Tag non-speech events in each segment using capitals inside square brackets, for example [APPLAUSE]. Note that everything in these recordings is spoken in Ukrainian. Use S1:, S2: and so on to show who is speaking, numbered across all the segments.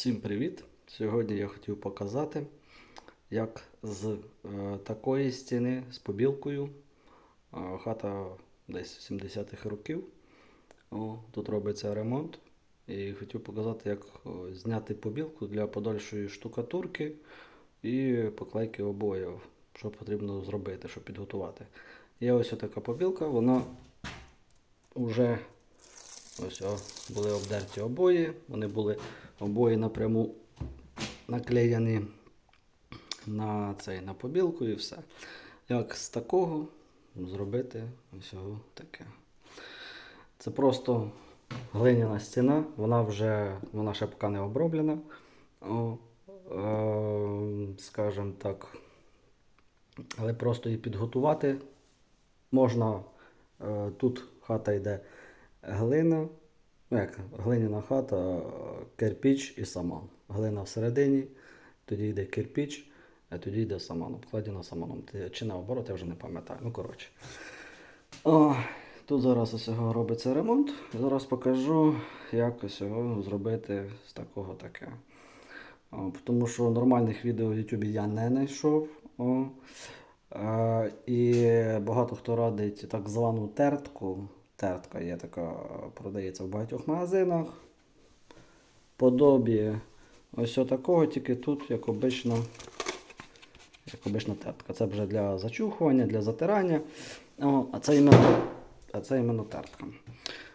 S1: Всім привіт! Сьогодні я хотів показати, як з е, такої стіни з побілкою, е, хата десь 70-х років. О, тут робиться ремонт. І хотів показати, як о, зняти побілку для подальшої штукатурки і поклейки обоїв. Що потрібно зробити, щоб підготувати. Є ось така побілка, вона вже Ось о, були обдерті обої, вони були обої напряму наклеєні на цей на побілку і все. Як з такого зробити ось таке. Це просто глиняна стіна, вона вже вона ще поки не оброблена. О, е, скажімо так. Але просто її підготувати можна. Е, тут хата йде глина, ну як глиняна хата, кирпіч і саман. Глина всередині, тоді йде кирпіч, а тоді йде саман. Обкладена саманом. Чи наоборот, я вже не пам'ятаю. Ну, коротше. О, тут зараз ось цього робиться ремонт. Зараз покажу, як ось зробити з такого таке. О, тому що нормальних відео в YouTube я не знайшов. О. Е, і багато хто радить так звану тертку. Тертка є така, продається в багатьох магазинах. Подобі ось такого, тільки тут, як обично, як обична тертка. Це вже для зачухування, для затирання. О, а це іменно, а це іменно тертка.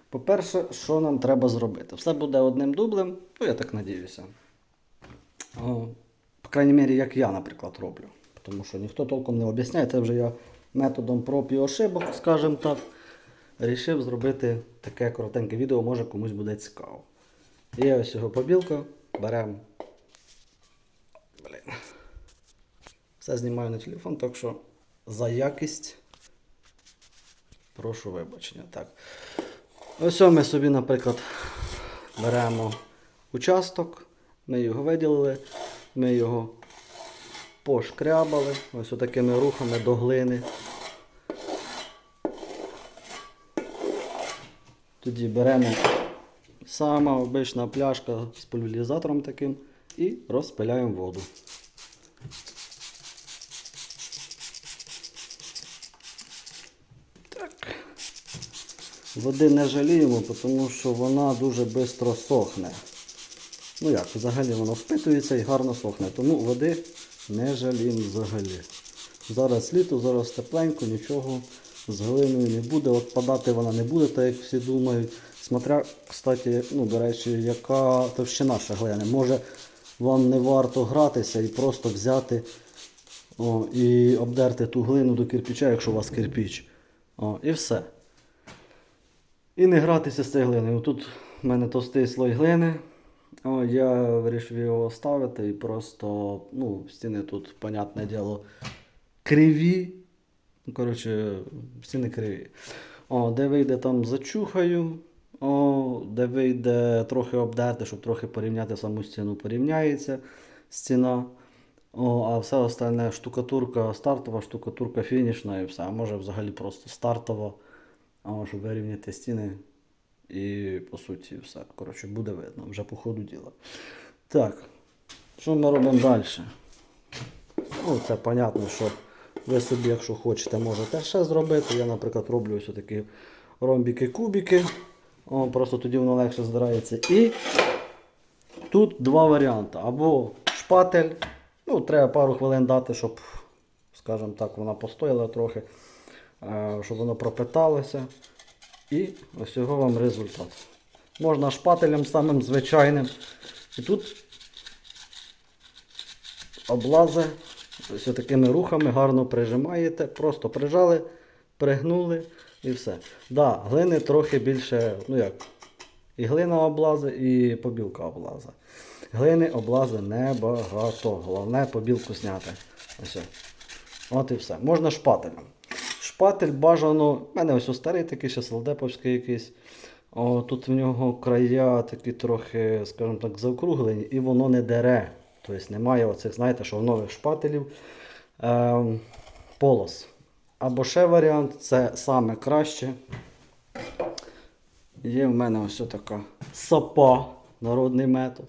S1: По-перше, що нам треба зробити? Все буде одним дублем, ну я так надіюся. О, по крайній мірі, як я, наприклад, роблю. Тому що ніхто толком не об'ясняє, це вже я методом проб і ошибок, скажімо так. Рішив зробити таке коротеньке відео, може комусь буде цікаво. Є ось його побілка, беремо. Блін. Все знімаю на телефон, так що за якість прошу вибачення. Так. Ось ми собі, наприклад, беремо участок, ми його виділили, ми його пошкрябали ось такими рухами до глини. Тоді беремо сама обична пляшка з пульверізатором таким і розпиляємо воду. Так. Води не жаліємо, тому що вона дуже швидко сохне. Ну як, взагалі воно впитується і гарно сохне, тому води не жаліємо взагалі. Зараз літо, зараз тепленько, нічого з глиною не буде. От падати вона не буде, так як всі думають. Смотря, кстати, ну, до речі, яка товщина ще. Може вам не варто гратися і просто взяти о, і обдерти ту глину до кирпича, якщо у вас кирпіч. О, І все. І не гратися з цією глиною. Тут в мене товстий слой глини. О, я вирішив його ставити і просто, ну, стіни тут, понятне діло, криві. Ну, коротше, стіни криві. О, де вийде там зачухаю. О, де вийде трохи обдерти, щоб трохи порівняти саму стіну, порівняється стіна. О, а все остальне штукатурка стартова, штукатурка фінішна і все. А може взагалі просто стартова. О, щоб вирівняти стіни. І по суті все. Коротше, буде видно вже по ходу діла. Так, що ми робимо далі? Ну, це понятно, що ви собі, якщо хочете, можете ще зробити. Я, наприклад, роблю ось такі ромбіки-кубики. О, Просто тоді воно легше здирається. І тут два варіанти. Або шпатель. Ну, треба пару хвилин дати, щоб, скажімо так, вона постояла трохи, е, щоб воно пропиталося. І ось його вам результат. Можна шпателем самим звичайним. І тут облази ось такими рухами гарно прижимаєте. Просто прижали, пригнули і все. Да, глини трохи більше, ну як, і глина облази, і побілка облаза. Глини облази небагато. Головне побілку зняти. Ось. От і все. Можна шпателем. Шпатель бажано. У мене ось старий такий, ще солдеповський якийсь. О, Тут в нього края такі трохи, скажімо так, заокруглені, і воно не дере. Тобто немає оцих, знаєте, що нових шпателів е, полос. Або ще варіант, це саме краще. Є в мене ось така сапа, народний метод.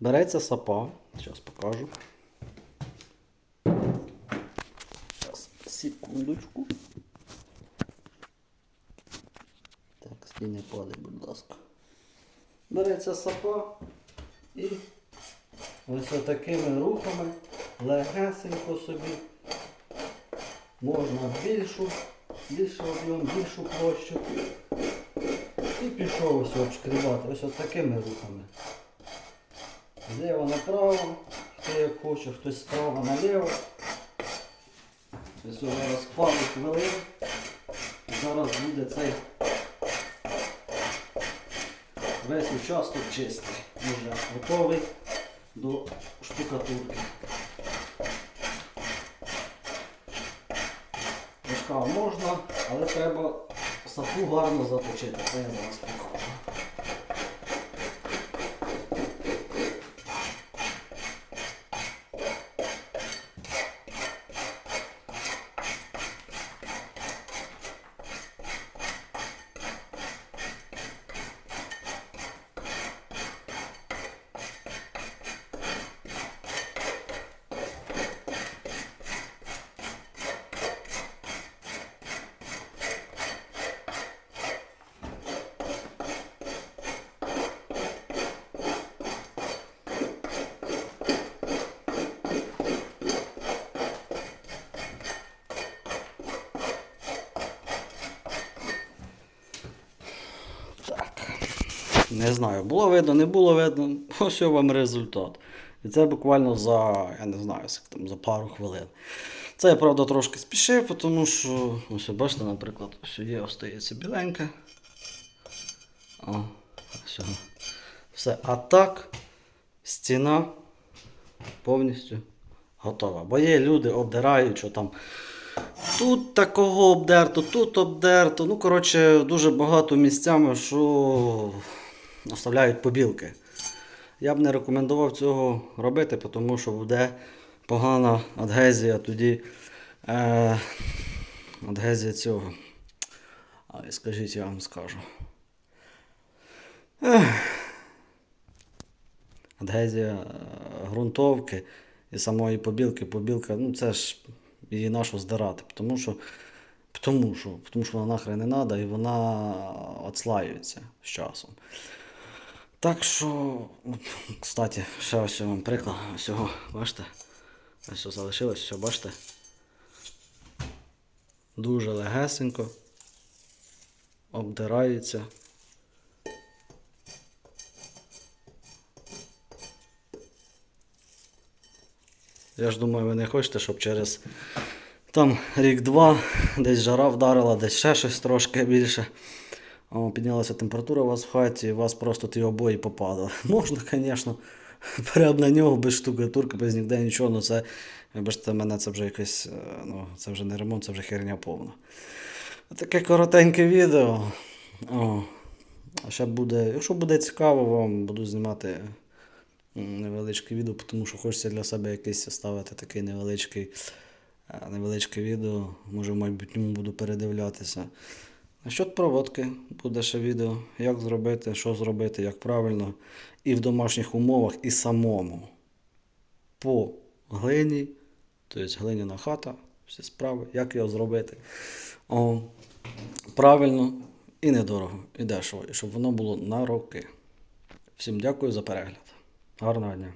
S1: Береться сапа. Зараз покажу. Зараз, секундочку. Так, стій падай, будь ласка. Береться сапа і ось такими рухами легесенько собі можна більшу, більший об'єм, більшу площу. І пішов ось обшкрібати. Ось такими рухами. Зліва направо, хто як хоче, хтось справа наліво. Ось зараз пару хвилин. Зараз буде цей весь участок чистий. Вже готовий до штукатурки. Мішка можна, але треба сапу гарно заточити. Це я зараз покажу. Не знаю, було видно, не було видно. [LAUGHS] Ось вам результат. І це буквально за, я не знаю, там, за пару хвилин. Це я, правда, трошки спішив, тому що, ось бачите, наприклад, ось є, остається біленьке. О, воно. Все. А так, стіна повністю готова. Бо є люди обдирають, що там Тут такого обдерто, тут обдерто. Ну, коротше, дуже багато місцями, що оставляють побілки. Я б не рекомендував цього робити, тому що буде погана адгезія тоді. Е, адгезія цього. Але скажіть, я вам скажу. Ех. Адгезія е, ґрунтовки і самої побілки. Побілка, ну це ж її нащо здирати, тому що, тому що, тому що вона нахрен не треба і вона отслаюється з часом. Так що, от, кстати, ще ось вам приклад. Ось бачите? Ось ось залишилось, все, бачите? Дуже легесенько. Обдирається. Я ж думаю, ви не хочете, щоб через там рік-два десь жара вдарила, десь ще щось трошки більше. Піднялася температура у вас в хаті, і у вас просто ті обої попадали. [LAUGHS] Можна, звісно, [LAUGHS] прямо на нього без штукатурки, без ніде нічого, але це, вибачте, мене це вже якесь, е, ну, це вже не ремонт, це вже херня повна. Таке коротеньке відео. О, а ще буде, якщо буде цікаво вам, буду знімати невеличке відео, тому що хочеться для себе якийсь ставити такий невеличкий, е, невеличке відео. Може в майбутньому буду передивлятися. Насчет проводки буде ще відео, як зробити, що зробити, як правильно. І в домашніх умовах, і самому. По глині, тобто глиняна хата, всі справи, як його зробити. О, правильно і недорого, і дешево, і щоб воно було на роки. Всім дякую за перегляд. Гарного дня!